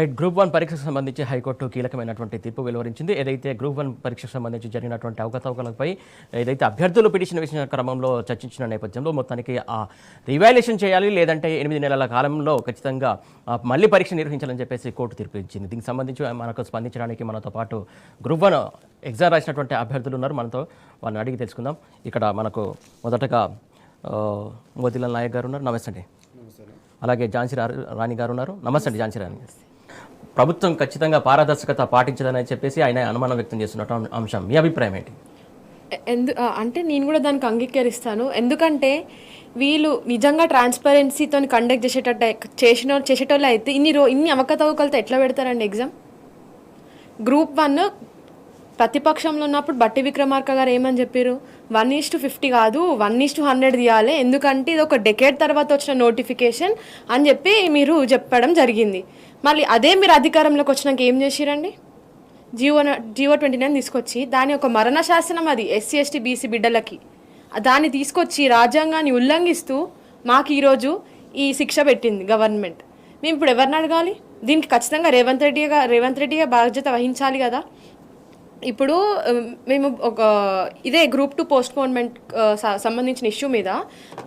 Right group one పరీక్షకు సంబంధించి high court కీలకమైనటువంటి తీర్పు వెలువరించింది. ఏదైతే గ్రూప్ వన్ పరీక్షకు సంబంధించి జరిగినటువంటి అవకతవకలపై ఏదైతే అభ్యర్థులు పిటిషన్ వేసిన క్రమంలో చర్చించిన నేపథ్యంలో మొత్తానికి ఆ రివాల్యుయేషన్ చేయాలి లేదంటే ఎనిమిది నెలల కాలంలో ఖచ్చితంగా మళ్ళీ పరీక్ష నిర్వహించాలని చెప్పేసి కోర్టు తీర్పు ఇచ్చింది. దీనికి సంబంధించి మనకు స్పందించడానికి మనతో పాటు గ్రూప్ వన్ ఎగ్జామ్ రాసినటువంటి అభ్యర్థులు ఉన్నారు. మనతో వాళ్ళని అడిగి తెలుసుకుందాం. ఇక్కడ మనకు మొదటగా మోతీలాల్ నాయక్ గారు ఉన్నారు. నమస్తే అండి. అలాగే ఝాన్సీ రాణి గారు ఉన్నారు. నమస్తే అండి ఝాన్సీ రాణి. ప్రభుత్వం ఖచ్చితంగా పారదర్శకత పాటించదని చెప్పేసి ఆయన అనుమానం వ్యక్తం చేస్తున్న అంశం మీ అభిప్రాయం ఏంటి? ఎందు అంటే నేను కూడా దానికి అంగీకరిస్తాను. ఎందుకంటే వీళ్ళు నిజంగా ట్రాన్స్పరెన్సీతో కండక్ట్ చేసేటట్టు చేసిన చేసేటోళ్ళు అయితే ఇన్ని రో ఇన్ని అవకతవకలతో ఎట్లా పెడతారండి ఎగ్జామ్? గ్రూప్ వన్ ప్రతిపక్షంలో ఉన్నప్పుడు బట్టి విక్రమార్క గారు ఏమని చెప్పారు? వన్ ఈస్ టు ఫిఫ్టీ కాదు వన్ ఈస్ టు హండ్రెడ్ తీయాలి. ఎందుకంటే ఇది ఒక డెకేడ్ తర్వాత వచ్చిన నోటిఫికేషన్ అని చెప్పి మీరు చెప్పడం జరిగింది. మళ్ళీ అదే మీరు అధికారంలోకి వచ్చినాక ఏం చేసిరండి? జియో జియో ట్వంటీ నైన్ తీసుకొచ్చి దాని ఒక మరణ శాసనం అది ఎస్సీ ఎస్టీ బీసీ బిడ్డలకి. దాన్ని తీసుకొచ్చి రాజ్యాంగాన్ని ఉల్లంఘిస్తూ మాకు ఈరోజు ఈ శిక్ష పెట్టింది గవర్నమెంట్. మేము ఇప్పుడు ఎవరిని అడగాలి? దీనికి ఖచ్చితంగా రేవంత్ రెడ్డిగా రేవంత్ రెడ్డిగా బాధ్యత వహించాలి కదా. ఇప్పుడు మేము ఒక ఇదే గ్రూప్ టూ పోస్ట్పోన్మెంట్ సంబంధించిన ఇష్యూ మీద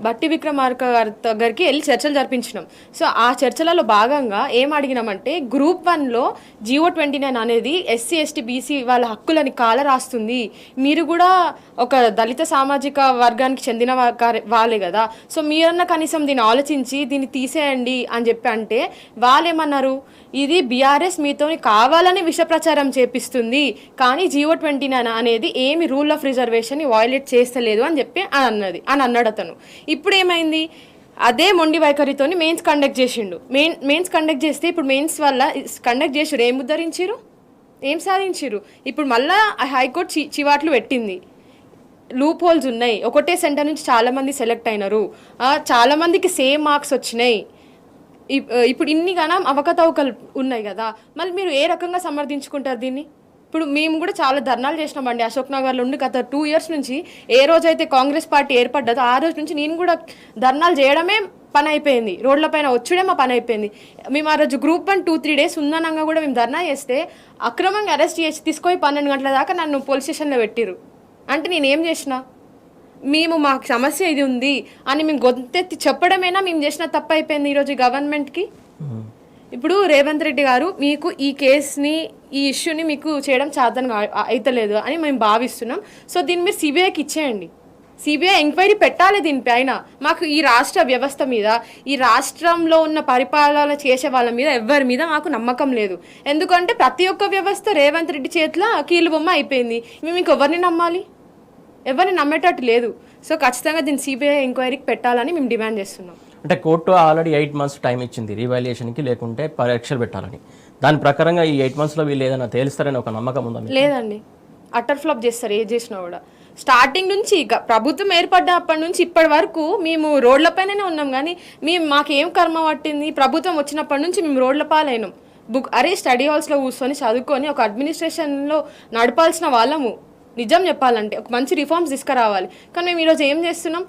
బట్టి విక్రమార్క గారి దగ్గరికి వెళ్ళి చర్చలు జరిపించినాం. సో ఆ చర్చలలో భాగంగా ఏం అడిగినామంటే గ్రూప్ వన్లో జియో ట్వంటీ నైన్ అనేది ఎస్సీ ఎస్టీ బీసీ వాళ్ళ హక్కులని కాల రాస్తుంది. మీరు కూడా ఒక దళిత సామాజిక వర్గానికి చెందిన వాళ్ళే కదా. సో మీరన్నా కనీసం దీన్ని ఆలోచించి దీన్ని తీసేయండి అని చెప్పి అంటే వాళ్ళేమన్నారు? ఇది బీఆర్ఎస్ మీతో కావాలని విష ప్రచారం చేపిస్తుంది. కానీ జియో ట్వంటీ నైన్ అనేది ఏమి రూల్ ఆఫ్ రిజర్వేషన్ వయలేట్ చేస్తలేదు అని చెప్పి అని అన్నది అని అన్నాడు అతను. ఇప్పుడు ఏమైంది? అదే మొండి వైఖరితోని మెయిన్స్ కండక్ట్ చేసిండు. మెయిన్ మెయిన్స్ కండక్ట్ చేస్తే ఇప్పుడు మెయిన్స్ వల్ల కండక్ట్ చేసిరు ఏం ఉద్ధరించారు ఏం సాధించారు ఇప్పుడు మళ్ళా హైకోర్టు చి చివాట్లు పెట్టింది. లూప్ హోల్స్ ఉన్నాయి. ఒకటే సెంటర్ నుంచి చాలామంది సెలెక్ట్ అయినారు. చాలామందికి సేమ్ మార్క్స్ వచ్చినాయి. ఇప్- ఇప్పుడు ఇన్ని గణం అవకతవకలు ఉన్నాయి కదా. మళ్ళీ మీరు ఏ రకంగా సమర్థించుకుంటారు దీన్ని? ఇప్పుడు మేము కూడా చాలా ధర్నాలు చేసినామండి. అశోక్ నగర్లో ఉండి గత టూ ఇయర్స్ నుంచి ఏ రోజైతే కాంగ్రెస్ పార్టీ ఏర్పడ్డదో ఆ రోజు నుంచి నేను కూడా ధర్నాలు చేయడమే పని అయిపోయింది. రోడ్లపైన వచ్చుడే మా పని అయిపోయింది. మేము ఆ రోజు group one two three days ఉందనంగా కూడా మేము ధర్నా చేస్తే అక్రమంగా అరెస్ట్ చేసి తీసుకొని పన్నెండు గంటల దాకా నన్ను పోలీస్ స్టేషన్లో పెట్టిరు అంటే నేను ఏం చేసిన? మేము మాకు సమస్య ఇది ఉంది అని మేము గొంతెత్తి చెప్పడమేనా మేము చేసిన తప్పు అయిపోయింది ఈరోజు గవర్నమెంట్కి ఇప్పుడు రేవంత్ రెడ్డి గారు మీకు ఈ కేసుని ఈ ఇష్యూని మీకు చేయడం సాధన అవుతలేదు అని మేము భావిస్తున్నాం. సో దీన్ని మీరు సిబిఐకి ఇచ్చేయండి. సిబిఐ ఎంక్వైరీ పెట్టాలి దీనిపైన మాకు ఈ రాష్ట్ర వ్యవస్థ మీద ఈ రాష్ట్రంలో ఉన్న పరిపాలన చేసే వాళ్ళ మీద ఎవరి మీద మాకు నమ్మకం లేదు. ఎందుకంటే ప్రతి ఒక్క వ్యవస్థ రేవంత్ రెడ్డి చేతిలో కీలుబొమ్మ అయిపోయింది. మేము ఇంకెవరిని నమ్మాలి? ఎవరిని నమ్మేటట్టు లేదు. సో ఖచ్చితంగా దీన్ని సిబిఐ ఎంక్వైరీకి పెట్టాలని మేము డిమాండ్ చేస్తున్నాం. అంటే court already eight months time ఇచ్చింది రీవాల్యుయేషన్కి లేకుంటే పరీక్షలు పెట్టాలని. దాని ప్రకారంగా ఈ ఎయిట్ మంత్స్లో వీళ్ళు ఏదైనా తేలుస్తారని ఒక నమ్మకం ఉందా లేదండి. అటర్ ఫ్లాప్ చేస్తారు ఏ చేసినా కూడా. స్టార్టింగ్ నుంచి ఇక ప్రభుత్వం ఏర్పడ్డప్పటి నుంచి ఇప్పటి వరకు మేము రోడ్లపైననే ఉన్నాం కానీ మేము మాకేం కర్మ పట్టింది? ప్రభుత్వం వచ్చినప్పటి నుంచి మేము రోడ్ల పాలైనాం. బుక్ అరే స్టడీ హాల్స్లో కూర్చొని చదువుకొని ఒక అడ్మినిస్ట్రేషన్లో నడపాల్సిన వాళ్ళము. నిజం చెప్పాలంటే ఒక మంచి రిఫార్మ్స్ తీసుకురావాలి. కానీ మేము ఈరోజు ఏం చేస్తున్నాం?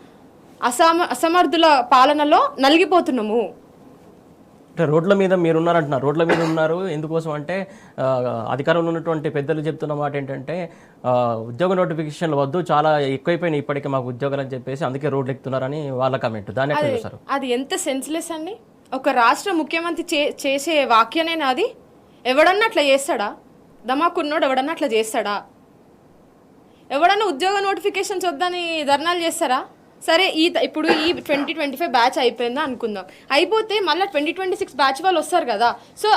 అసమ అసమర్థుల పాలనలో నలిగిపోతున్నాము. అంటే రోడ్ల మీద మీరు ఉన్నారంటున్నారు రోడ్ల మీద ఉన్నారు. ఎందుకోసం అంటే అధికారంలో ఉన్నటువంటి పెద్దలు చెప్తున్న మాట ఏంటంటే ఉద్యోగ నోటిఫికేషన్లు వద్దు చాలా ఎక్కువైపోయినాయి ఇప్పటికే మాకు ఉద్యోగాలు అని చెప్పేసి అందుకే రోడ్లు ఎక్కుతున్నారని వాళ్ళ కమెంట్. దాన్ని అది ఎంత సెన్స్లెస్ అండి? ఒక రాష్ట్ర ముఖ్యమంత్రి చేసే వాక్యనేనా అది? ఎవడన్నా అట్లా చేస్తాడా? దమాకున్నోడు ఎవడన్నా అట్లా చేస్తాడా? ఎవడన్నా ఉద్యోగ నోటిఫికేషన్స్ వద్దని ధర్నాలు చేస్తారా? సరే ఈ ఇప్పుడు ఈ ట్వంటీ ట్వంటీ ఫైవ్ బ్యాచ్ అయిపోయిందా అనుకుందాం. అయిపోతే మళ్ళీ ట్వంటీ ట్వంటీ సిక్స్ బ్యాచ్ వాళ్ళు వస్తారు కదా. సో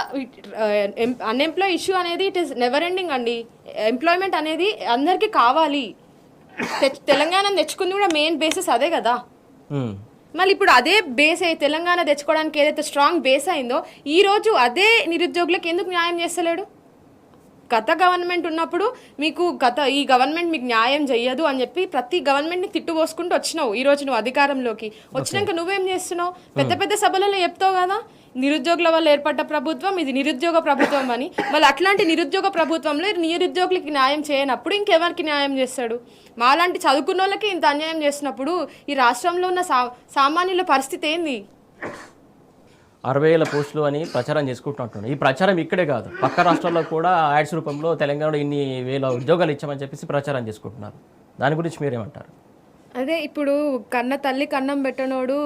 అన్ఎంప్లాయ్ ఇష్యూ అనేది ఇట్ ఇస్ నెవర్ ఎండింగ్ అండి. ఎంప్లాయ్మెంట్ అనేది అందరికీ కావాలి. తెలంగాణ తెచ్చుకుంది కూడా మెయిన్ బేసిస్ అదే కదా. మళ్ళీ ఇప్పుడు అదే బేస్ అయి తెలంగాణ తెచ్చుకోవడానికి ఏదైతే స్ట్రాంగ్ బేస్ అయిందో ఈ రోజు అదే నిరుద్యోగులకు ఎందుకు న్యాయం చేస్తలేడు? గత గవర్నమెంట్ ఉన్నప్పుడు మీకు గత ఈ గవర్నమెంట్ మీకు న్యాయం చెయ్యదు అని చెప్పి ప్రతి గవర్నమెంట్ని తిట్టుపోసుకుంటూ వచ్చినావు. ఈ రోజు నువ్వు అధికారంలోకి. వచ్చినాక నువ్వేం చేస్తున్నావు? పెద్ద పెద్ద సభలలో చెప్తావు కదా? నిరుద్యోగుల వల్ల ఏర్పడ్డ ప్రభుత్వం ఇది నిరుద్యోగ ప్రభుత్వం అని. మళ్ళీ అట్లాంటి నిరుద్యోగ ప్రభుత్వంలో నిరుద్యోగులకి న్యాయం చేయనప్పుడు ఇంకెవరికి న్యాయం చేస్తాడు? మాలాంటి చదువుకున్న వాళ్ళకి ఇంత అన్యాయం చేసినప్పుడు ఈ రాష్ట్రంలో ఉన్న సా సామాన్యుల పరిస్థితి ఏంది? అరవై వేల పోస్టులు అని ప్రచారం చేసుకుంటున్నట్టు ఈ ప్రచారం ఇక్కడే కాదు. పక్క రాష్ట్రాల్లో కూడా యాడ్స్ రూపంలో తెలంగాణలో ఇన్ని వేల ఉద్యోగాలు ఇచ్చామని చెప్పేసి ప్రచారం చేసుకుంటున్నారు. దాని గురించి మీరేమంటారు? అదే ఇప్పుడు కన్న తల్లి కన్నం పెట్టనోడు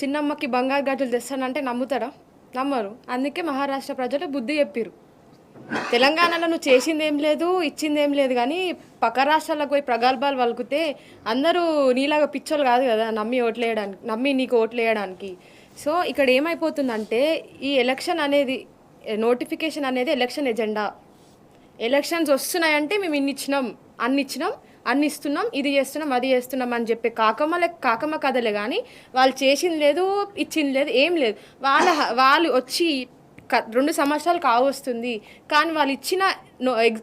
చిన్నమ్మకి బంగారు గాజులు తెస్తానంటే నమ్ముతారా నమ్మరు. అందుకే మహారాష్ట్ర ప్రజలు బుద్ధి చెప్పిరు తెలంగాణలో నువ్వు చేసింది ఏం లేదు ఇచ్చింది ఏం లేదు కానీ పక్క రాష్ట్రాలకు పోయి ప్రగల్భాలు వలుకుతే అందరూ నీలాగా పిచ్చోళ్ళు కాదు కదా నమ్మి ఓట్లేయడానికి నమ్మి నీకు ఓట్లేయడానికి. సో ఇక్కడ ఏమైపోతుందంటే ఈ ఎలక్షన్ అనేది నోటిఫికేషన్ అనేది ఎలక్షన్ ఎజెండా ఎలక్షన్స్ వస్తున్నాయంటే మేము ఇన్ని ఇచ్చినాం అన్ని ఇచ్చినాం అన్ని ఇస్తున్నాం ఇది చేస్తున్నాం అది చేస్తున్నాం అని చెప్పి కాకమ్మలే కాకమ్మ కథలే కానీ వాళ్ళు చేసింది లేదు ఇచ్చింది లేదు ఏం లేదు. వాళ్ళ వాళ్ళు వచ్చి రెండు సంవత్సరాలు కావస్తుంది కానీ వాళ్ళు ఇచ్చిన నో ఎగ్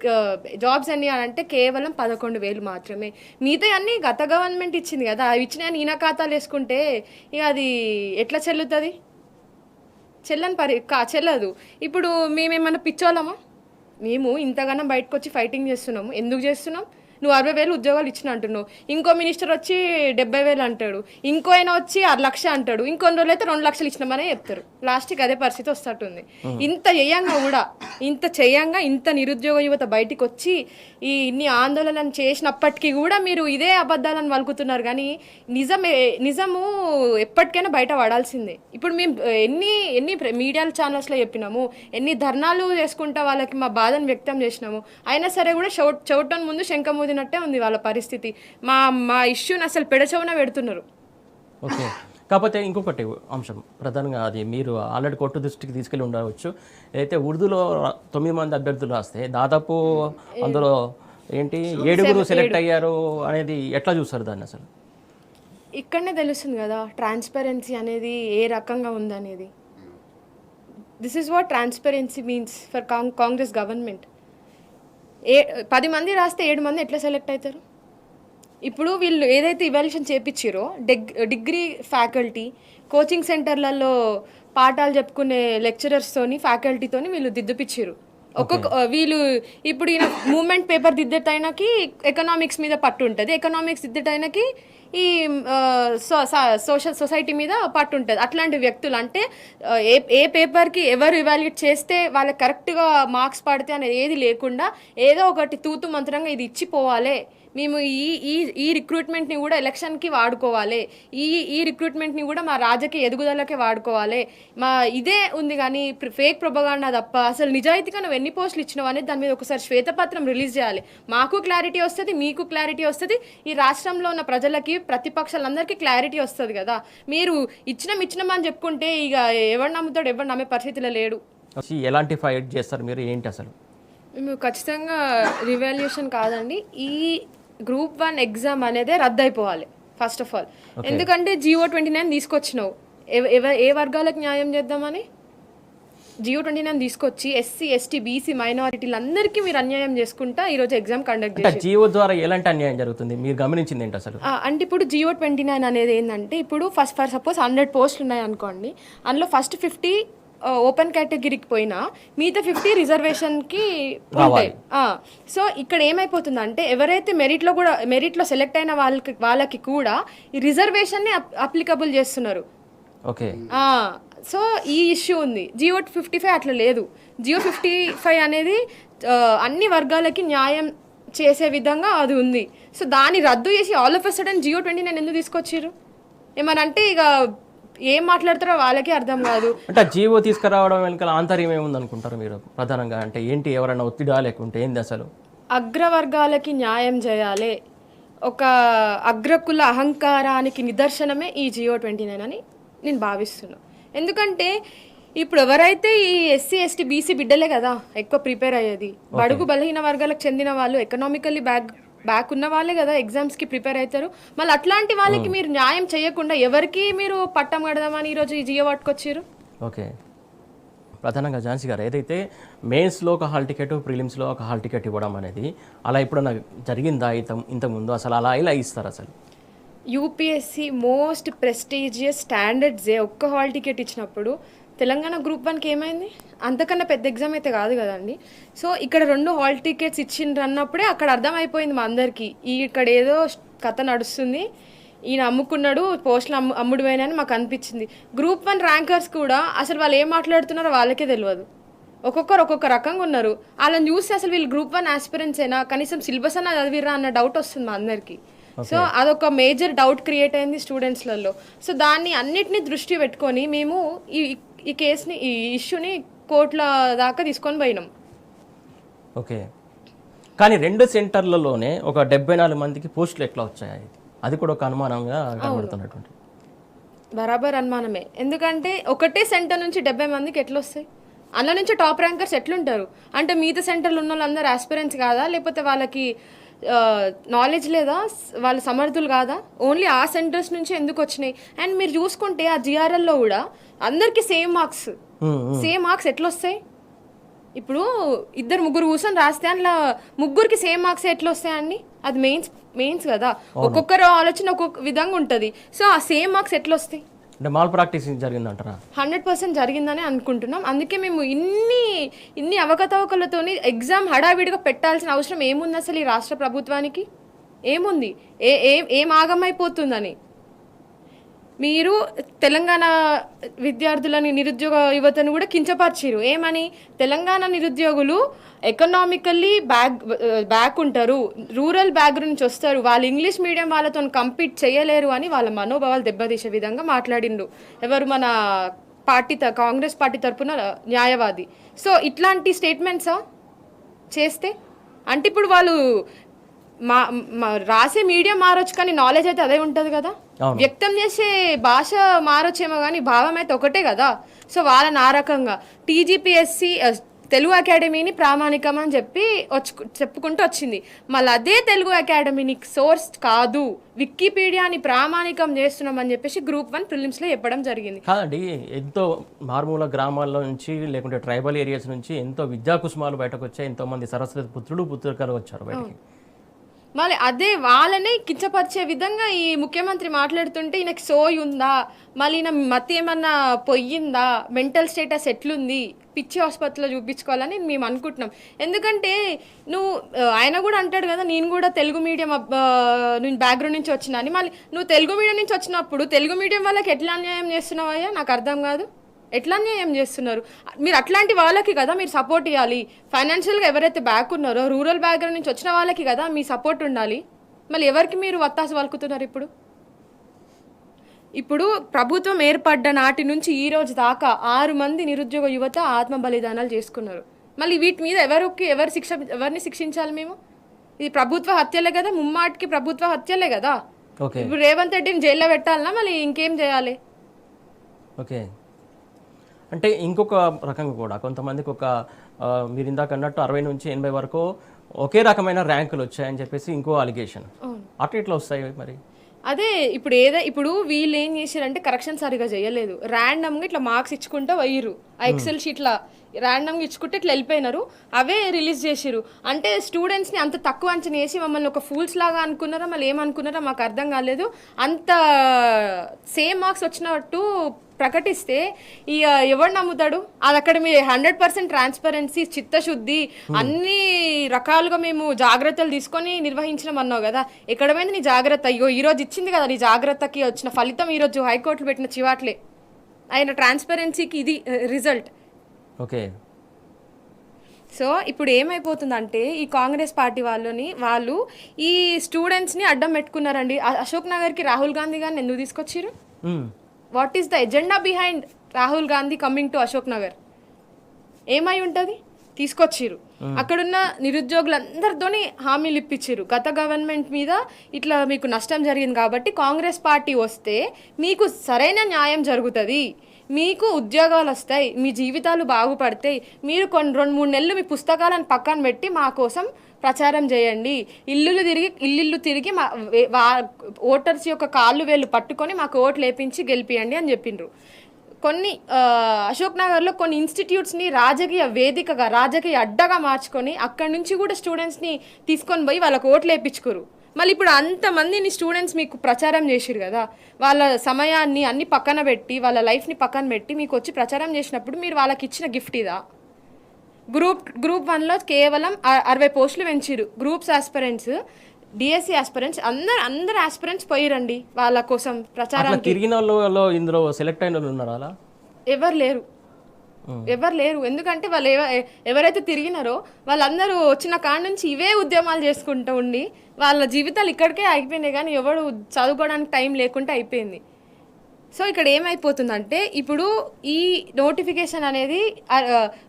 జాబ్స్ అన్ని అని అంటే కేవలం పదకొండు వేలు మాత్రమే. మిగతా అన్ని గత గవర్నమెంట్ ఇచ్చింది కదా అవి ఇచ్చిన ఈయన ఖాతాలు వేసుకుంటే ఇక అది ఎట్లా చెల్లుతుంది? చెల్లని పరి కా చెల్లదు. ఇప్పుడు మేమేమన్నా పిచ్చోళ్ళమా? మేము ఇంతగానో బయటకు వచ్చి ఫైటింగ్ చేస్తున్నాము. ఎందుకు చేస్తున్నాం? నువ్వు అరవై వేలు ఉద్యోగాలు ఇచ్చిన అంటున్నావు. ఇంకో మినిస్టర్ వచ్చి డెబ్బై వేలు అంటాడు. ఇంకో ఆయన వచ్చి ఆరు లక్ష అంటాడు. ఇంకొన్ని రోజులు అయితే రెండు లక్షలు ఇచ్చినామనే చెప్తారు. లాస్ట్కి అదే పరిస్థితి వస్తట్టుంది. ఇంత చేయంగా కూడా ఇంత చేయంగా ఇంత నిరుద్యోగ యువత బయటికి వచ్చి ఈ ఇన్ని ఆందోళనలు చేసినప్పటికీ కూడా మీరు ఇదే అబద్ధాలను వలుకుతున్నారు. కానీ నిజమే నిజము ఎప్పటికైనా బయట పడాల్సిందే. ఇప్పుడు మేము ఎన్ని ఎన్ని మీడియా ఛానల్స్లో చెప్పినాము. ఎన్ని ధర్నాలు చేసుకుంటా వాళ్ళకి మా బాధను వ్యక్తం చేసినాము. అయినా సరే కూడా చౌ చౌటన్ ముందు శంఖమూదినట్టే ఉంది వాళ్ళ పరిస్థితి. మా మా ఇష్యూని అసలు పెడచవున పెడుతున్నారు. ఓకే. కాకపోతే ఇంకొకటి అంశం. ప్రధానంగా అది మీరు ఆల్రెడీ కోర్టు దృష్టికి తీసుకెళ్ళి ఉండవచ్చు. అయితే ఉర్దూలో తొమ్మిది మంది అభ్యర్థులు రాస్తే దాదాపు అందులో ఏంటి ఏడుగురు సెలెక్ట్ అయ్యారు అనేది ఎట్లా చూస్తారు దాన్ని అసలు? ఇక్కడనే తెలుస్తుంది కదా ట్రాన్స్పరెన్సీ అనేది ఏ రకంగా ఉందనేది. This is what transparency means for Congress government ఏ పది మంది రాస్తే ఏడు మంది ఎట్లా సెలెక్ట్ అవుతారు? ఇప్పుడు వీళ్ళు ఏదైతే ఇవాల్యూషన్ చేపించారో డిగ్ డిగ్రీ ఫ్యాకల్టీ కోచింగ్ సెంటర్లలో పాఠాలు చెప్పుకునే లెక్చరర్స్తోని ఫ్యాకల్టీతోని వీళ్ళు దిద్దుపిచ్చారు ఒక్కొక్క వీళ్ళు ఇప్పుడు ఈయన మూమెంట్ పేపర్ దిద్దేటైనకి ఎకనామిక్స్ మీద పట్టు ఉంటుంది. ఎకనామిక్స్ దిద్దేటైనకి ఈ సో- సోషల్ సొసైటీ మీద పట్టు ఉంటుంది అట్లాంటి వ్యక్తులు అంటే ఏ ఏ పేపర్కి ఎవరు ఇవాల్యుయేట్ చేస్తే వాళ్ళకి కరెక్ట్గా మార్క్స్ పడితే అనేది ఏది లేకుండా ఏదో ఒకటి తూతు మంత్రంగా ఇది ఇచ్చిపోవాలి. మేము ఈ ఈ ఈ రిక్రూట్మెంట్ని కూడా ఎలక్షన్కి వాడుకోవాలి. ఈ ఈ రిక్రూట్మెంట్ని కూడా మా రాజకీయ ఎదుగుదలకే వాడుకోవాలి. మా ఇదే ఉంది కానీ ఫేక్ ప్రొపగాండా తప్ప అసలు నిజాయితీగా నువ్వు ఎన్ని పోస్టులు ఇచ్చినావు అనేది దాని మీద ఒకసారి శ్వేతపత్రం రిలీజ్ చేయాలి. మాకు క్లారిటీ వస్తుంది మీకు క్లారిటీ వస్తుంది. ఈ రాష్ట్రంలో ఉన్న ప్రజలకి ప్రతిపక్షాలందరికీ క్లారిటీ వస్తుంది కదా. మీరు ఇచ్చినాం ఇచ్చినాం అని చెప్పుకుంటే ఇక ఎవరు నమ్ముతాడు ఎవరు నమ్మే పరిస్థితిలో లేడు. ఎలాంటి ఫైట్ చేస్తారు మీరు? ఏంటి అసలు? మేము ఖచ్చితంగా రివాల్యూషన్ కాదండి. ఈ గ్రూప్ వన్ ఎగ్జామ్ అనేది రద్దు అయిపోవాలి ఫస్ట్ ఆఫ్ ఆల్ ఎందుకంటే జియో ట్వంటీ నైన్ తీసుకొచ్చినావు. ఏ వర్గాలకు న్యాయం చేద్దామని? జియో ట్వంటీ నైన్ తీసుకొచ్చి ఎస్సీ ఎస్టీ బీసీ మైనారిటీలందరికీ మీరు అన్యాయం చేసుకుంటా ఈరోజు ఎగ్జామ్ కండక్ట్ అంటే జియో ద్వారా ఎలాంటి అన్యాయం జరుగుతుంది? మీరు గమనించింది ఏంటి అసలు? అంటే ఇప్పుడు జియో ట్వంటీ నైన్ అనేది ఏంటంటే ఇప్పుడు ఫస్ట్ ఫర్ సపోజ్ హండ్రెడ్ పోస్టులు ఉన్నాయి అనుకోండి అందులో ఫస్ట్ ఫిఫ్టీ ఓపెన్ కేటగిరీకి పోయినా మిగతా ఫిఫ్టీ రిజర్వేషన్కి ఉంటాయి సో ఇక్కడ ఏమైపోతుందంటే ఎవరైతే మెరిట్లో కూడా మెరిట్లో సెలెక్ట్ అయిన వాళ్ళకి వాళ్ళకి కూడా ఈ రిజర్వేషన్ని అప్లికబుల్ చేస్తున్నారు. ఓకే. సో ఈ ఇష్యూ ఉంది. జియో ఫిఫ్టీ ఫైవ్ అట్లా లేదు. జియో ఫిఫ్టీ ఫైవ్ అనేది అన్ని వర్గాలకి న్యాయం చేసే విధంగా అది ఉంది. సో దాన్ని రద్దు చేసి all of a sudden GO twenty nine ఎందుకు తీసుకొచ్చారు ఏమనంటే ఇక ఏం మాట్లాడతారో వాళ్ళకే అర్థం కాదు. అంటే జీవో తీసుకురావడం వెనకాల ఆంతర్యం ఏముంది అనుకుంటారు మీరు ప్రధానంగా? అంటే ఏంటి ఎవరైనా ఒత్తిడా లేకుంటే ఏంది అసలు? అగ్రవర్గాలకి న్యాయం చేయాలి. ఒక అగ్రకుల అహంకారానికి నిదర్శనమే ఈ జియో ట్వంటీ నైన్ అని నేను భావిస్తున్నాను ఎందుకంటే ఇప్పుడు ఎవరైతే ఈ ఎస్సీ ఎస్టీ బీసీ బిడ్డలే కదా ఎక్కువ ప్రిపేర్ అయ్యేది. బడుగు బలహీన వర్గాలకు చెందిన వాళ్ళు ఎకనామికల్లీ బ్యాక్ బ్యాక్ ఉన్న వాళ్ళే కదా ఎగ్జామ్స్కి ప్రిపేర్ అవుతారు మళ్ళీ అట్లాంటి వాళ్ళకి మీరు న్యాయం చేయకుండా ఎవరికి మీరు పట్టం కడదామని ఈరోజు ఈ జియో పట్టుకొచ్చారు ఓకే. ప్రధానంగా ఝాన్సీ గారు ఏదైతే మెయిన్స్లో ఒక హాల్ టికెట్ ప్రిలిమ్స్లో ఒక హాల్ టికెట్ ఇవ్వడం అనేది అలా ఎప్పుడన్నా జరిగిందా ఇంత ఇంతకుముందు అసలు అలా ఇలా ఇస్తారు అసలు? యూపీఎస్సి మోస్ట్ ప్రెస్టీజియస్ స్టాండర్డ్స్ ఒక్క హాల్ టికెట్ ఇచ్చినప్పుడు తెలంగాణ గ్రూప్ వన్కి ఏమైంది? అంతకన్నా పెద్ద ఎగ్జామ్ అయితే కాదు కదండి. సో ఇక్కడ రెండు హాల్ టికెట్స్ ఇచ్చిండ్రు అన్నప్పుడే అక్కడ అర్థమైపోయింది మా అందరికీ. ఈ ఇక్కడ ఏదో కథ నడుస్తుంది. ఈయన అమ్ముకున్నాడు పోస్టులు అమ్ము అమ్ముడు పోయినాయని మాకు అనిపించింది. గ్రూప్ వన్ ర్యాంకర్స్ కూడా అసలు వాళ్ళు ఏం మాట్లాడుతున్నారో వాళ్ళకే తెలియదు ఒక్కొక్కరు ఒక్కొక్క రకంగా ఉన్నారు. వాళ్ళని చూస్తే అసలు వీళ్ళు గ్రూప్ వన్ ఆస్పిరెంట్స్ అయినా కనీసం సిలబస్ అన్న చదివిరా అన్న డౌట్ వస్తుంది మా అందరికి. సో అదొక మేజర్ డౌట్ క్రియేట్ అయింది స్టూడెంట్స్లలో సో దాన్ని అన్నిటిని దృష్టి పెట్టుకొని మేము ఈ ఈ కేసుని ఈ ఇష్యూని కోర్టుల దాకా తీసుకొని పోయినాం. ఓకే. కానీ రెండు సెంటర్లలోనే ఒక డెబ్బై నాలుగు మందికి పోస్టులు ఎట్లా వచ్చాయి? అది కూడా ఒక అనుమానంగా కనబడుతున్నటువంటి. బరాబర్ అనుమానమే. ఎందుకంటే ఒకటే సెంటర్ నుంచి డెబ్బై మందికి ఎట్లా వస్తాయి? అందులో నుంచి టాప్ ర్యాంకర్స్ ఎట్లుంటారు? అంటే మిగతా సెంటర్లు ఉన్న వాళ్ళందరూ ఆస్పిరెంట్స్ కాదా? లేకపోతే వాళ్ళకి నాలెడ్జ్ లేదా? వాళ్ళ సమర్థులు కాదా? ఓన్లీ ఆ సెంటర్స్ నుంచి ఎందుకు వచ్చినాయి? అండ్ మీరు చూసుకుంటే ఆ జిఆర్ఎల్లో కూడా అందరికీ సేమ్ మార్క్స్ సేమ్ మార్క్స్ ఎట్లా వస్తాయి ఇప్పుడు ఇద్దరు ముగ్గురు కూర్చొని రాస్తే అందులో ముగ్గురికి సేమ్ మార్క్స్ ఎట్లా వస్తాయండి అది మెయిన్స్ మెయిన్స్ కదా. ఒక్కొక్కరు ఆలోచన ఒక్కొక్క విధంగా ఉంటుంది. సో ఆ సేమ్ మార్క్స్ ఎట్లా వస్తాయి అంటే మాల్ ప్రాక్టీసింగ్ జరిగిందంటారా? హండ్రెడ్ పర్సెంట్ జరిగిందని అనుకుంటున్నాం. అందుకే మేము ఇన్ని ఇన్ని అవకతవకలతోని ఎగ్జామ్ హడావిడిగా పెట్టాల్సిన అవసరం ఏముంది అసలు ఈ రాష్ట్ర ప్రభుత్వానికి? ఏముంది? ఏ ఏం ఏం ఆగమైపోతుందని? మీరు తెలంగాణ విద్యార్థులని నిరుద్యోగ యువతను కూడా కించపరిచిరు ఏమని? తెలంగాణ నిరుద్యోగులు ఎకనామికల్లీ బ్యాక్ బ్యాక్ ఉంటారు. రూరల్ బ్యాక్గ్రౌండ్ నుంచి వస్తారు. వాళ్ళు ఇంగ్లీష్ మీడియం వాళ్ళతో కంపీట్ చేయలేరు అని వాళ్ళ మనోభావాలు దెబ్బతీసే విధంగా మాట్లాడిండు ఎవరు మన పార్టీ త- కాంగ్రెస్ పార్టీ తరపున న్యాయవాది. సో ఇట్లాంటి స్టేట్మెంట్సా చేస్తే? అంటే ఇప్పుడు వాళ్ళు మా రాసే మీడియం మారొచ్చు కానీ నాలెడ్జ్ అయితే అదే ఉంటుంది కదా. వ్యక్తం చేసే భాష మారొచ్చేమో కానీ భావం అయితే ఒకటే కదా. సో వాళ్ళని ఆ రకంగా టీజీపీఎస్సి తెలుగు అకాడమీని ప్రామాణికం అని చెప్పి వచ్చి చెప్పుకుంటూ వచ్చింది. మళ్ళీ అదే తెలుగు అకాడమీని సోర్స్ కాదు వికీపీడియాని ప్రామాణికం చేస్తున్నామని చెప్పేసి గ్రూప్ వన్ ప్రిలిమ్స్లో చెప్పడం జరిగింది. కాదండి ఎంతో మారుమూల గ్రామాల్లో నుంచి లేకుంటే ట్రైబల్ ఏరియాస్ నుంచి ఎంతో విద్యా కుసుమాలు బయటకు వచ్చాయి. ఎంతో మంది సరస్వతి పుత్రులు పుత్రికలు వచ్చారు బయటికి. మళ్ళీ అదే వాళ్ళని కించపరిచే విధంగా ఈ ముఖ్యమంత్రి మాట్లాడుతుంటే ఈయనకి సోయి ఉందా? మళ్ళీ ఈయన మతి ఏమన్నా పొయ్యిందా? మెంటల్ స్టేటస్ ఎట్లుంది? పిచ్చి ఆసుపత్రిలో చూపించుకోవాలని మేము అనుకుంటున్నాం. ఎందుకంటే నువ్వు ఆయన కూడా అంటాడు కదా నేను కూడా తెలుగు మీడియం నేను బ్యాక్గ్రౌండ్ నుంచి వచ్చినా అని. మళ్ళీ నువ్వు తెలుగు మీడియం నుంచి వచ్చినప్పుడు తెలుగు మీడియం వాళ్ళకి ఎట్లా అన్యాయం చేస్తున్నావయ్యా? నాకు అర్థం కాదు. ఎట్లా అన్యాయం చేస్తున్నారు? మీరు అట్లాంటి వాళ్ళకి కదా మీరు సపోర్ట్ ఇవ్వాలి. ఫైనాన్షియల్గా ఎవరైతే బ్యాక్ ఉన్నారో రూరల్ బ్యాక్గ్రౌండ్ నుంచి వచ్చిన వాళ్ళకి కదా మీ సపోర్ట్ ఉండాలి. మళ్ళీ ఎవరికి మీరు వత్తాసు వలుకుతున్నారు ఇప్పుడు? ఇప్పుడు ప్రభుత్వం ఏర్పడ్డ నాటి నుంచి ఈ రోజు దాకా ఆరు మంది నిరుద్యోగ యువత ఆత్మ బలిదానాలు చేసుకున్నారు. మళ్ళీ వీటి మీద ఎవరికి ఎవరు శిక్ష ఎవరిని శిక్షించాలి మేము? ఇది ప్రభుత్వ హత్యలే కదా ముమ్మాటికి ప్రభుత్వ హత్యలే కదా? ఇప్పుడు రేవంత్ రెడ్డిని జైల్లో పెట్టాలన్నా మళ్ళీ ఇంకేం చేయాలి? ఓకే. అంటే ఇంకొక రకంగా కూడా కొంతమందికి ఒక మీరు ఇందాక అన్నట్టు అరవై నుంచి ఎనభై వరకు ఒకే రకమైన ర్యాంకులు వచ్చాయని చెప్పేసి ఇంకో అలిగేషన్. అట్లా ఎట్లా వస్తాయి మరి? అదే ఇప్పుడు ఏదో ఇప్పుడు వీళ్ళు ఏం చేశారంటే కరెక్షన్ సరిగా చేయలేదు. ర్యాండమ్గా ఇట్లా మార్క్స్ ఇచ్చుకుంటూ పోయిర్రు. ఆ ఎక్సెల్ షీట్లా ర్యాండమ్గా ఇచ్చుకుంటే ఇట్లా వెళ్ళిపోయినారు. అవే రిలీజ్ చేసిర్రు. అంటే స్టూడెంట్స్ని అంత తక్కువ అంచనా వేసి మమ్మల్ని ఒక ఫూల్స్ లాగా అనుకున్నారా మళ్ళీ ఏమనుకున్నారో మాకు అర్థం కాలేదు. అంత సేమ్ మార్క్స్ వచ్చినట్టు ప్రకటిస్తే ఇక ఎవడు నమ్ముతాడు? అది అక్కడ మీ హండ్రెడ్ పర్సెంట్ ట్రాన్స్పరెన్సీ చిత్తశుద్ధి అన్ని రకాలుగా మేము జాగ్రత్తలు తీసుకొని నిర్వహించడం అన్నావు కదా. ఎక్కడ పోయింది నీ జాగ్రత్త? అయ్యో ఈ రోజు ఇచ్చింది కదా నీ జాగ్రత్తకి వచ్చిన ఫలితం ఈ రోజు హైకోర్టులో పెట్టిన చివాట్లే. ఆయన ట్రాన్స్పరెన్సీకి ఇది రిజల్ట్. ఓకే. సో ఇప్పుడు ఏమైపోతుందంటే ఈ కాంగ్రెస్ పార్టీ వాళ్ళని వాళ్ళు ఈ స్టూడెంట్స్ని అడ్డం పెట్టుకున్నారండి. అశోక్ నగర్కి రాహుల్ గాంధీ గారిని ఎందుకు తీసుకొచ్చారు మ్మ్. What is the agenda behind Rahul Gandhi coming to Ashok Nagar? ఏమై ఉంటుంది? తీసుకొచ్చిర్రు అక్కడున్న నిరుద్యోగులందరితోని హామీలు ఇప్పించారు గత గవర్నమెంట్ మీద ఇట్లా మీకు నష్టం జరిగింది కాబట్టి కాంగ్రెస్ పార్టీ వస్తే మీకు సరైన న్యాయం జరుగుతుంది. మీకు ఉద్యోగాలు వస్తాయి మీ జీవితాలు బాగుపడతాయి. మీరు కొన్ని రెండు మూడు నెలలు మీ పుస్తకాలను పక్కన పెట్టి మా కోసం ప్రచారం చేయండి. ఇల్లులు తిరిగి ఇల్లు తిరిగి మా ఓటర్స్ యొక్క కాళ్ళు వేళ్ళు పట్టుకొని మాకు ఓట్లు వేపించి గెలిపియండి అని చెప్పిండ్రు కొన్ని అశోక్ నగర్లో కొన్ని ఇన్స్టిట్యూట్స్ని రాజకీయ వేదికగా రాజకీయ అడ్డగా మార్చుకొని అక్కడి నుంచి కూడా స్టూడెంట్స్ని తీసుకొని పోయి వాళ్ళకు ఓట్లు వేయించుకోరు మళ్ళీ ఇప్పుడు అంతమందిని స్టూడెంట్స్ మీకు ప్రచారం చేసిరు కదా. వాళ్ళ సమయాన్ని అన్ని పక్కన పెట్టి వాళ్ళ లైఫ్ని పక్కన పెట్టి మీకు వచ్చి ప్రచారం చేసినప్పుడు మీరు వాళ్ళకి ఇచ్చిన గిఫ్ట్ ఇదా? గ్రూప్ గ్రూప్ వన్లో కేవలం అరవై పోస్టులు పెంచిరు గ్రూప్స్ ఆస్పిరెంట్స్ డిఎస్సి ఆస్పిరెంట్స్ అందరు అందరు ఆస్పిరెంట్స్ పోయిరండి వాళ్ళ కోసం ప్రచారానికి. తిరిగిన ఇందులో సెలెక్ట్ అయిన వాళ్ళు ఉన్నారా అలా? ఎవరు లేరు. ఎవరు లేరు. ఎందుకంటే వాళ్ళు ఎవ- ఎవరైతే తిరిగినారో వాళ్ళందరూ వచ్చిన కాడ నుంచి ఇవే ఉద్యమాలు చేసుకుంటూ ఉండి వాళ్ళ జీవితాలు ఇక్కడికే అయిపోయినాయి కానీ ఎవడు చదువుకోవడానికి టైం లేకుండా అయిపోయింది. సో ఇక్కడ ఏమైపోతుందంటే ఇప్పుడు ఈ నోటిఫికేషన్ అనేది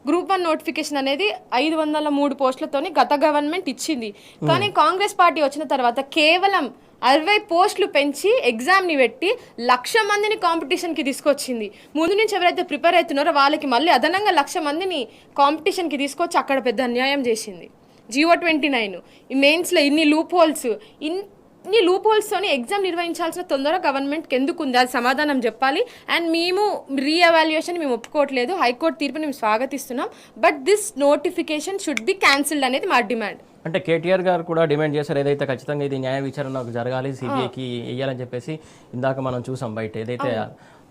గ్రూప్ వన్ నోటిఫికేషన్ అనేది ఐదు వందల మూడు పోస్టులతోని గత గవర్నమెంట్ ఇచ్చింది. కానీ కాంగ్రెస్ పార్టీ వచ్చిన తర్వాత కేవలం అరవై పోస్టులు పెంచి ఎగ్జామ్ని పెట్టి లక్ష మందిని కాంపిటీషన్కి తీసుకొచ్చింది. ముందు నుంచి ఎవరైతే ప్రిపేర్ అవుతున్నారో వాళ్ళకి మళ్ళీ అదనంగా లక్ష మందిని కాంపిటీషన్కి తీసుకొచ్చి అక్కడ పెద్ద అన్యాయం చేసింది. జియో ట్వంటీ నైన్ ఈ మెయిన్స్లో ఇన్ని లూప్ హోల్స్ ఇన్ని లూప్ హోల్స్తోని ఎగ్జామ్ నిర్వహించాల్సిన తొందర గవర్నమెంట్కి ఎందుకు ఉంది అది సమాధానం చెప్పాలి. అండ్ మేము రీఎవాల్యుయేషన్ మేము ఒప్పుకోవట్లేదు. హైకోర్టు తీర్పుని మేము స్వాగతిస్తున్నాం. But this notification should be cancelled అనేది మా డిమాండ్. అంటే కేటీఆర్ గారు కూడా డిమాండ్ చేశారు ఏదైతే ఖచ్చితంగా ఇది న్యాయ విచారణ జరగాలి సిబిఐకి వేయాలని చెప్పేసి ఇందాక మనం చూసాం బయట ఏదైతే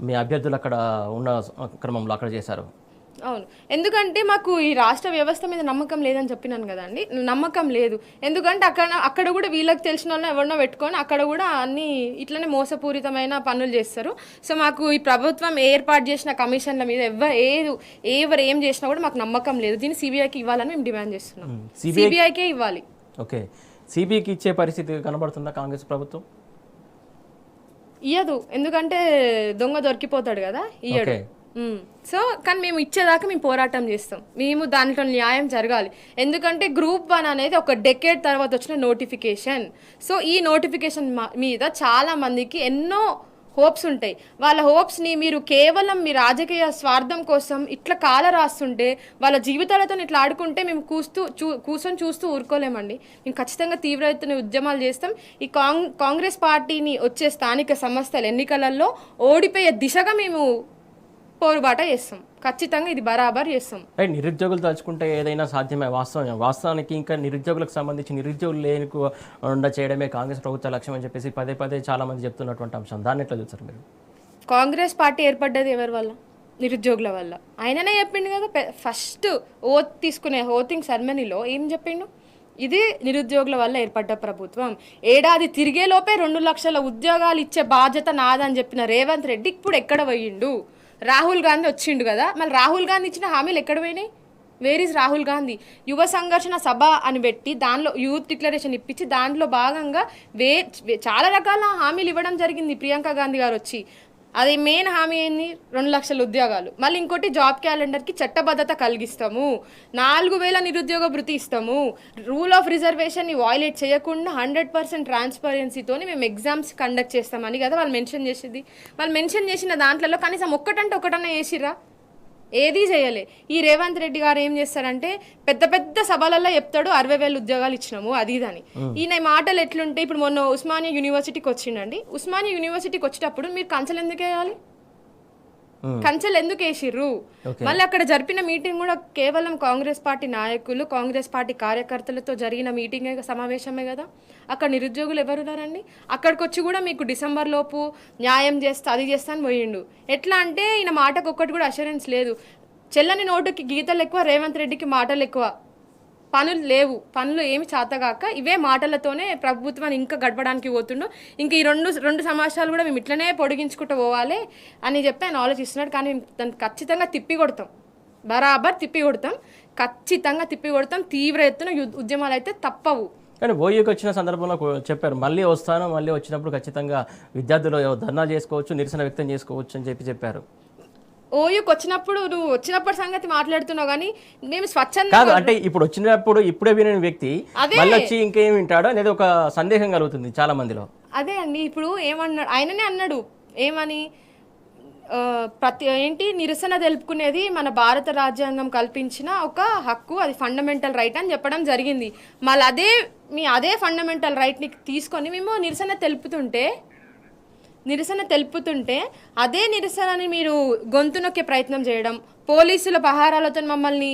మీ అభ్యర్థులు అక్కడ ఉన్న క్రమంలో అక్కడ చేశారు. అవును. ఎందుకంటే మాకు ఈ రాష్ట్ర వ్యవస్థ మీద నమ్మకం లేదని చెప్పినాను కదండి నమ్మకం లేదు. ఎందుకంటే అక్కడ అక్కడ కూడా వీళ్ళకి తెలిసిన వాళ్ళని ఎవరినో పెట్టుకొని అక్కడ కూడా అన్ని ఇట్లనే మోసపూరితమైన పనులు చేస్తారు. సో మాకు ఈ ప్రభుత్వం ఏర్పాటు చేసిన కమిషన్ల మీద ఎవరు ఏది ఎవరు ఏం చేసినా కూడా మాకు నమ్మకం లేదు. దీన్ని సిబిఐకి ఇవ్వాలని మేము డిమాండ్ చేస్తున్నాం. సిబిఐ సిబిఐకే ఇవ్వాలి. ఓకే. సిబిఐకి ఇచ్చే పరిస్థితి కనబడుతుందా కాంగ్రెస్ ప్రభుత్వం? ఇయ్యదు. ఎందుకంటే దొంగ దొరికిపోతాడు కదా ఇయ్యడు. సో కానీ మేము ఇచ్చేదాకా మేము పోరాటం చేస్తాం. మేము దాంట్లో న్యాయం జరగాలి. ఎందుకంటే గ్రూప్ వన్ అనేది ఒక డెకేడ్ తర్వాత వచ్చిన నోటిఫికేషన్. సో ఈ నోటిఫికేషన్ మీద చాలా మందికి ఎన్నో హోప్స్ ఉంటాయి. వాళ్ళ హోప్స్ని మీరు కేవలం మీ రాజకీయ స్వార్థం కోసం ఇట్లా కాల రాస్తుంటే వాళ్ళ జీవితాలతో ఇట్లా ఆడుకుంటే మేము కూస్తూ చూ కూర్చొని చూస్తూ ఊరుకోలేమండి. మేము ఖచ్చితంగా తీవ్ర ఎత్తున ఉద్యమాలు చేస్తాం. ఈ కాంగ్ కాంగ్రెస్ పార్టీని వచ్చే స్థానిక సంస్థల ఎన్నికలలో ఓడిపోయే దిశగా మేము పోరుబాట చేస్తాం. ఖచ్చితంగా ఇది బరాబర్ చేస్తాం. రైట్ నిరుద్యోగులు తలుచుకుంటే ఏదైనా సాధ్యమే వాస్తవం వాస్తవానికి ఇంకా నిరుద్యోగులకు సంబంధించి నిరుద్యోగులు లేని ఉండ చేయడమే కాంగ్రెస్ ప్రభుత్వ లక్ష్యం అని చెప్పేసి పదే పదే చాలా మంది చెప్తున్నటువంటి అంశం. దాన్ని ఎట్లా చూస్తారు మీరు? కాంగ్రెస్ పార్టీ ఏర్పడ్డది ఎవరి వల్ల? నిరుద్యోగుల వల్ల. ఆయననే చెప్పిండు కదా ఫస్ట్ ఓత్ తీసుకునే ఓతింగ్ సెరమనీలో ఏం చెప్పిండు? ఇది నిరుద్యోగుల వల్ల ఏర్పడ్డ ప్రభుత్వం. ఏడాది తిరిగే లోపే రెండు లక్షల ఉద్యోగాలు ఇచ్చే బాధ్యత నాదని చెప్పిన రేవంత్ రెడ్డి ఇప్పుడు ఎక్కడ పోయిండు? రాహుల్ గాంధీ వచ్చిండు కదా. మళ్ళీ రాహుల్ గాంధీ ఇచ్చిన హామీలు ఎక్కడ పోయినాయి? Where is Rahul Gandhi? యువ సంఘర్షణ సభ అని పెట్టి దానిలో యూత్ డిక్లరేషన్ ఇప్పించి దాంట్లో భాగంగా వే- చాలా రకాల హామీలు ఇవ్వడం జరిగింది ప్రియాంక గాంధీ గారు వచ్చి. అది మెయిన్ హామీ ఏంది? రెండు లక్షల ఉద్యోగాలు. మళ్ళీ ఇంకోటి జాబ్ క్యాలెండర్కి చట్టబద్ధత కలిగిస్తాము. నాలుగు వేల నిరుద్యోగ భృతి ఇస్తాము. రూల్ ఆఫ్ రిజర్వేషన్ని వాయిలేట్ చేయకుండా హండ్రెడ్ పర్సెంట్ ట్రాన్స్పరెన్సీతోని మేము ఎగ్జామ్స్ కండక్ట్ చేస్తామని కదా వాళ్ళు మెన్షన్ చేసేది. వాళ్ళు మెన్షన్ చేసిన దాంట్లో కనీసం ఒక్కటంటే ఒకటన్నా చేసిర్రా? ఏదీ చేయలే. ఈ రేవంత్ రెడ్డి గారు ఏం చేస్తారంటే పెద్ద పెద్ద సభలలో చెప్తాడు అరవై వేలు ఉద్యోగాలు ఇచ్చినాము అది ఇదని ఈయన మాటలు ఎట్లుంటే ఇప్పుడు మొన్న ఉస్మానియా యూనివర్సిటీకి వచ్చిండండి. ఉస్మానియా యూనివర్సిటీకి వచ్చేటప్పుడు మీరు కంచెలు ఎందుకు వేయాలి. కంచెలు ఎందుకు వేసిర్రు. మళ్ళీ అక్కడ జరిపిన మీటింగ్ కూడా కేవలం కాంగ్రెస్ పార్టీ నాయకులు కాంగ్రెస్ పార్టీ కార్యకర్తలతో జరిగిన మీటింగే సమావేశమే కదా? అక్కడ నిరుద్యోగులు ఎవరున్నారండి అక్కడికి వచ్చి కూడా మీకు డిసెంబర్ లోపు న్యాయం చేస్తా అది చేస్తా అని పోయిండు. ఎట్లా అంటే ఈయన మాటకు ఒక్కటి కూడా అష్యూరెన్స్ లేదు. చెల్లని నోటుకి గీతలు ఎక్కువ రేవంత్ రెడ్డికి మాటలు ఎక్కువ. పనులు లేవు. పనులు ఏమి చేతగాక ఇవే మాటలతోనే ప్రభుత్వాన్ని ఇంకా గడపడానికి పోతుండు. ఇంకా ఈ రెండు రెండు సంవత్సరాలు కూడా మేము ఇట్లనే పొడిగించుకుంటూ పోవాలి అని చెప్పి ఆయన ఆలోచిస్తున్నాడు. కానీ దాన్ని ఖచ్చితంగా తిప్పి కొడతాం. బరాబర్ తిప్పి కొడతాం. ఖచ్చితంగా తిప్పి కొడతాం. తీవ్ర ఎత్తున ఉద్యమాలు అయితే తప్పవు. కానీ ఓయూకి వచ్చిన సందర్భంలో చెప్పారు. మళ్ళీ వస్తాను మళ్ళీ వచ్చినప్పుడు ఖచ్చితంగా విద్యార్థులు ధర్నా చేసుకోవచ్చు నిరసన వ్యక్తం చేసుకోవచ్చు అని చెప్పి చెప్పారు. ఓయూకి వచ్చినప్పుడు నువ్వు వచ్చినప్పటి సంగతి మాట్లాడుతున్నావు కానీ మేము స్వచ్ఛంద కాదు అంటే ఇప్పుడు వచ్చినప్పుడు ఇప్పుడే విని వ్యక్తి. మళ్ళీ వచ్చి ఇంకేం వింటాడో అనేది ఒక సందేహం కలుగుతుంది చాలా మందిలో. అదే అండి ఇప్పుడు ఏమన్నాడు ఆయననే అన్నాడు ఏమని? ప్రతి ఏంటి? నిరసన తెలుపుకునేది మన భారత రాజ్యాంగం కల్పించిన ఒక హక్కు అది ఫండమెంటల్ రైట్ అని చెప్పడం జరిగింది. మళ్ళీ అదే మీ అదే ఫండమెంటల్ రైట్ని తీసుకొని మేము నిరసన తెలుపుతుంటే నిరసన తెలుపుతుంటే అదే నిరసనని మీరు గొంతు నొక్కే ప్రయత్నం చేయడం పోలీసుల పహారాలతో మమ్మల్ని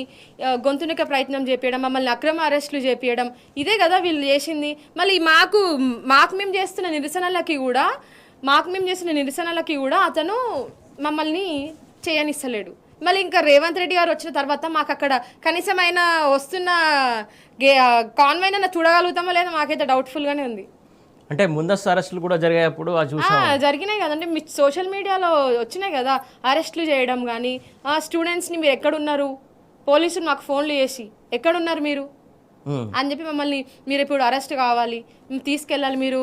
గొంతునొక్కే గొంతు ప్రయత్నం చేపించడం మమ్మల్ని అక్రమ అరెస్టులు చేపించడం ఇదే కదా వీళ్ళు చేసింది. మళ్ళీ మాకు మాకు మేము చేస్తున్న నిరసనలకి కూడా మాకు మేము చేస్తున్న నిరసనలకి కూడా అతను మమ్మల్ని చేయనిస్తలేడు. మళ్ళీ ఇంకా రేవంత్ రెడ్డి గారు వచ్చిన తర్వాత మాకు అక్కడ కనీసమైన వస్తున్న గే కాన్వైన్ అయినా చూడగలుగుతామో లేదో మాకైతే డౌట్ఫుల్గానే ఉంది. అంటే ముందస్తు అరెస్టులు కూడా చూసాం. జరిగినాయి కదండి మీ సోషల్ మీడియాలో వచ్చినాయి కదా అరెస్టులు చేయడం కానీ ఆ స్టూడెంట్స్ని మీరు ఎక్కడున్నారు? పోలీసులు మాకు ఫోన్లు చేసి ఎక్కడున్నారు మీరు. అని చెప్పి మమ్మల్ని మీరు ఇప్పుడు అరెస్ట్ కావాలి తీసుకెళ్ళాలి మీరు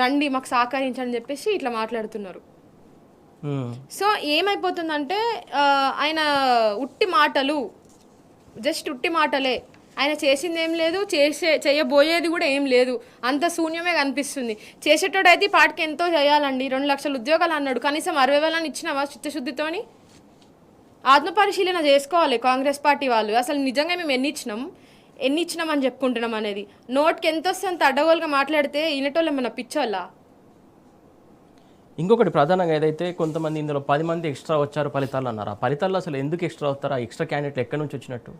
రండి మాకు సహకరించండి చెప్పేసి ఇట్లా మాట్లాడుతున్నారు. సో ఏమైపోతుందంటే ఆయన ఉట్టి మాటలు జస్ట్ ఉట్టి మాటలే ఆయన చేసింది ఏం లేదు చేసే చేయబోయేది కూడా ఏం లేదు. అంత శూన్యమే కనిపిస్తుంది. చేసేటోడైతే ఈ పాటికి ఎంతో చేయాలండి. రెండు లక్షల ఉద్యోగాలు అన్నాడు. కనీసం అరవై వేలని ఇచ్చినావా చిత్తశుద్ధితోని? ఆత్మపరిశీలన చేసుకోవాలి కాంగ్రెస్ పార్టీ వాళ్ళు. అసలు నిజంగా మేము ఎన్ని ఇచ్చినాం? ఎన్ని ఇచ్చినాం అని చెప్పుకుంటున్నాం అనేది. నోట్కి ఎంత వస్తే అంత అడ్డగోలుగా మాట్లాడితే ఈనటోళ్ళు మన పిచ్చోళ్ళ? ఇంకొకటి ప్రధానంగా ఏదైతే కొంతమంది ఇందులో పది మంది ఎక్స్ట్రా వచ్చారు ఫలితాలు అన్నారు? ఆ ఫలితాల్లో అసలు ఎందుకు ఎక్స్ట్రా వస్తారు ఆ ఎక్స్ట్రా క్యాండిడేట్లు ఎక్కడి నుంచి వచ్చినట్టు?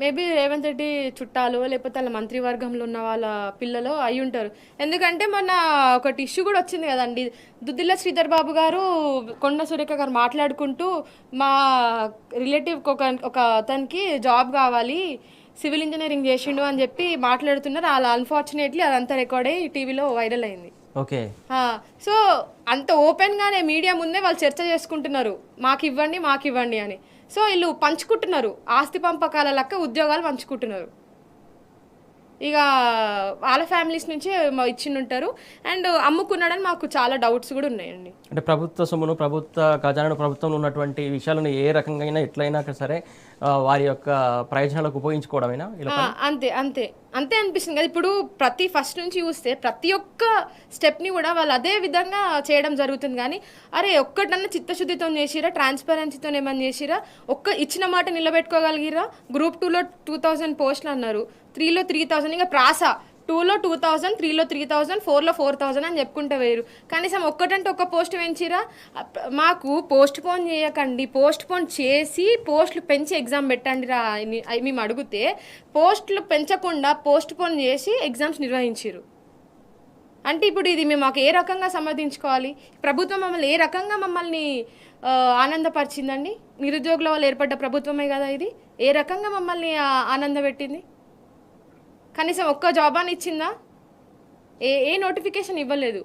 మేబీ రేవంత్ రెడ్డి చుట్టాలు లేకపోతే వాళ్ళ మంత్రివర్గంలో ఉన్న వాళ్ళ పిల్లలు అయి ఉంటారు. ఎందుకంటే మొన్న ఒకటి ఇష్యూ కూడా వచ్చింది కదండి. దుద్దిల్ల శ్రీధర్ బాబు గారు కొండ సురేఖ గారు మాట్లాడుకుంటూ మా రిలేటివ్ ఒక ఒక అతనికి జాబ్ కావాలి సివిల్ ఇంజనీరింగ్ చేసిండు అని చెప్పి మాట్లాడుతున్నారు. అలా అన్ఫార్చునేట్లీ అదంతా రికార్డ్ అయ్యి టీవీలో వైరల్ అయింది. ఓకే. సో అంత ఓపెన్గానే మీడియా ముందే వాళ్ళు చర్చ చేసుకుంటున్నారు. మాకు ఇవ్వండి మాకు ఇవ్వండి అని. సో వీళ్ళు పంచుకుంటున్నారు. ఆస్తి పంపకాల లెక్క ఉద్యోగాలు పంచుకుంటున్నారు. ఇక వాళ్ళ ఫ్యామిలీస్ నుంచే మా ఇచ్చిండుంటారు అండ్ అమ్ముకున్నాడని మాకు చాలా డౌట్స్ కూడా ఉన్నాయండి. అంటే ప్రభుత్వ సొమ్మును ప్రభుత్వ ఖజానాను ప్రభుత్వంలో ఉన్నటువంటి విషయాలను ఏ రకంగా అయినా ఎట్లయినా సరే వారి యొక్క ప్రయోజనాలకు ఉపయోగించుకోవడమేనా అంతే అంతే. అంతే అనిపిస్తుంది కదా. ఇప్పుడు ప్రతి ఫస్ట్ నుంచి చూస్తే ప్రతి ఒక్క స్టెప్ని కూడా వాళ్ళు అదే విధంగా చేయడం జరుగుతుంది కానీ అరే ఒక్కటన్నా చిత్తశుద్ధితో చేసిరా ట్రాన్స్పరెన్సీతో ఏమన్నా చేసిరా ఒక్క ఇచ్చిన మాట నిలబెట్టుకోగలిగిరా? గ్రూప్ టూలో టూ థౌజండ్ పోస్టులు అన్నారు. త్రీలో త్రీ థౌజండ్ ఇంకా ప్రాస టూలో టూ థౌజండ్ త్రీలో త్రీ థౌజండ్ ఫోర్లో ఫోర్ థౌజండ్ అని చెప్పుకుంటే వేరు కనీసం ఒక్కటంటే ఒక్క పోస్ట్ పెంచిరా మాకు పోస్ట్ పోన్ చేయకండి. పోస్ట్ పోన్ చేసి పోస్టులు పెంచి ఎగ్జామ్ పెట్టండి రా మేము అడిగితే పోస్టులు పెంచకుండా పోస్ట్ పోన్ చేసి ఎగ్జామ్స్ నిర్వహించారు అంటే ఇప్పుడు ఇది మేము మాకు ఏ రకంగా సమర్థించుకోవాలి? ప్రభుత్వం మమ్మల్ని ఏ రకంగా మమ్మల్ని ఆనందపరిచిందండి? నిరుద్యోగుల వల్ల ఏర్పడ్డ ప్రభుత్వమే కదా ఇది? ఏ రకంగా మమ్మల్ని ఆనందపెట్టింది? కనీసం ఒక్క జాబ్ అని ఇచ్చిందా? ఏ ఏ నోటిఫికేషన్ ఇవ్వలేదు.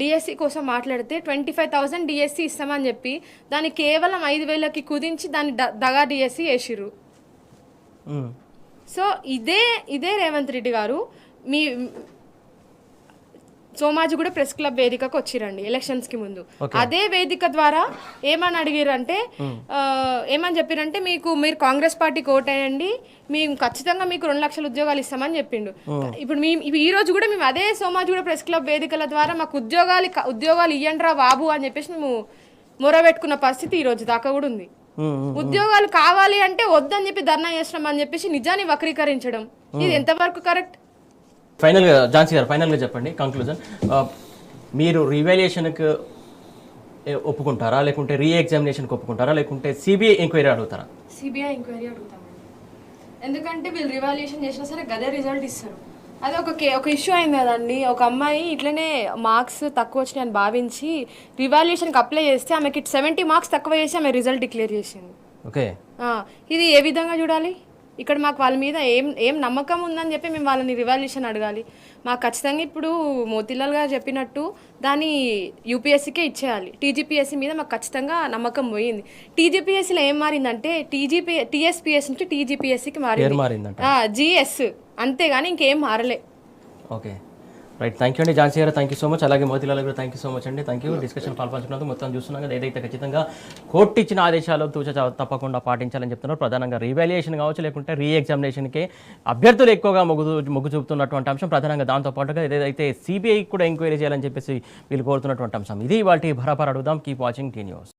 డిఎస్సి కోసం మాట్లాడితే ట్వంటీ ఫైవ్ థౌసండ్ డిఎస్సి ఇస్తామని చెప్పి దాన్ని కేవలం ఐదు వేలకి కుదించి దాన్ని దగా డిఎస్సి వేసిర్రు. సో ఇదే ఇదే రేవంత్ రెడ్డి గారు మీ సోమాజిగూడ ప్రెస్ క్లబ్ వేదికకు వచ్చిరండి ఎలక్షన్స్కి ముందు అదే వేదిక ద్వారా ఏమని అడిగిరంటే ఏమని చెప్పారంటే మీకు మీరు కాంగ్రెస్ పార్టీకి ఓటేయండి మేము ఖచ్చితంగా మీకు రెండు లక్షల ఉద్యోగాలు ఇస్తామని చెప్పిండు. ఇప్పుడు మేము ఈ రోజు కూడా మేము అదే సోమాజిగూడ ప్రెస్ క్లబ్ వేదికల ద్వారా మాకు ఉద్యోగాలు ఉద్యోగాలు ఇయ్యండి రా బాబు అని చెప్పేసి మేము మొరబెట్టుకున్న పరిస్థితి ఈ రోజు దాకా కూడా ఉంది. ఉద్యోగాలు కావాలి అంటే వద్దని చెప్పి ధర్నా చేస్తున్నాం అని చెప్పేసి నిజాన్ని వక్రీకరించడం. ఇది ఎంతవరకు కరెక్ట్? ఫైనల్గా ఝాన్సీ గారు ఫైనల్గా చెప్పండి కంక్లూజన్ మీరు రివాల్యుయేషన్కి ఒప్పుకుంటారా? లేకుంటే రీ ఎగ్జామినేషన్కి ఒప్పుకుంటారా? లేకుంటే సిబిఐ ఎంక్వైరీ అడుగుతారా? సిబిఐ ఎంక్వైరీ అడుగుతామండి. ఎందుకంటే వీళ్ళు రివాల్యుయేషన్ చేసినా సరే గదే రిజల్ట్ ఇస్తారు. అదే ఒక కే ఒక ఇష్యూ అయింది కదండి. ఒక అమ్మాయి ఇట్లనే మార్క్స్ తక్కువ వచ్చినాయని భావించి రివాల్యుయేషన్కి అప్లై చేస్తే ఆమెకి సెవెంటీ మార్క్స్ తక్కువ చేసి ఆమె రిజల్ట్ డిక్లేర్ చేసింది. ఓకే. ఇది ఏ విధంగా చూడాలి? ఇక్కడ మాకు వాళ్ళ మీద ఏం ఏం నమ్మకం ఉందని చెప్పి మేము వాళ్ళని రివాల్యూషన్ అడగాలి. మాకు ఖచ్చితంగా ఇప్పుడు మోతిలాల్ గారు చెప్పినట్టు దాన్ని యూపీఎస్సీకే ఇచ్చేయాలి. టీజీపీఎస్సీ మీద మాకు ఖచ్చితంగా నమ్మకం పోయింది. టీజీపీఎస్సీలో ఏం మారిందంటే టీజీపీ టీఎస్పీఎస్ నుంచి టీజీపీఎస్సీకి మారింది. జిఎస్ అంతేగాని ఇంకేం మారలే. ఓకే. రైట్ థ్యాంక్ యూ అండి. ఝాన్సీ గారు థ్యాంక్ యూ సో మచ్ అలాగే మోతిలాల్ గారు థ్యాంక్ యూ సో మచ్ అండి. థ్యాంక్ యూ డిస్కషన్ పాల్పంచుకున్నందుకు మొత్తం చూస్తున్నాం కదా. ఏదైతే ఖచ్చితంగా కోర్టు ఇచ్చిన ఆదేశాలు తూచ తప్పకుండా పాటించాలని చెప్తున్నారు. ప్రధానంగా రీవాల్యుయేషన్ కావచ్చు లేకుంటే రీ ఎగ్జామినేషన్కి అభ్యర్థులు ఎక్కువగా మొగ్గు మొగ్గు చూపుతున్నటువంటి అంశం. ప్రధానంగా దాంతో పాటుగా ఏదైతే సిబిఐ కూడా ఎంక్వైరీ చేయాలని చెప్పేసి వీళ్ళు కోరుతున్నటువంటి అంశం. ఇది వాటి భరాపర అడుగుదాం. Keep watching tea news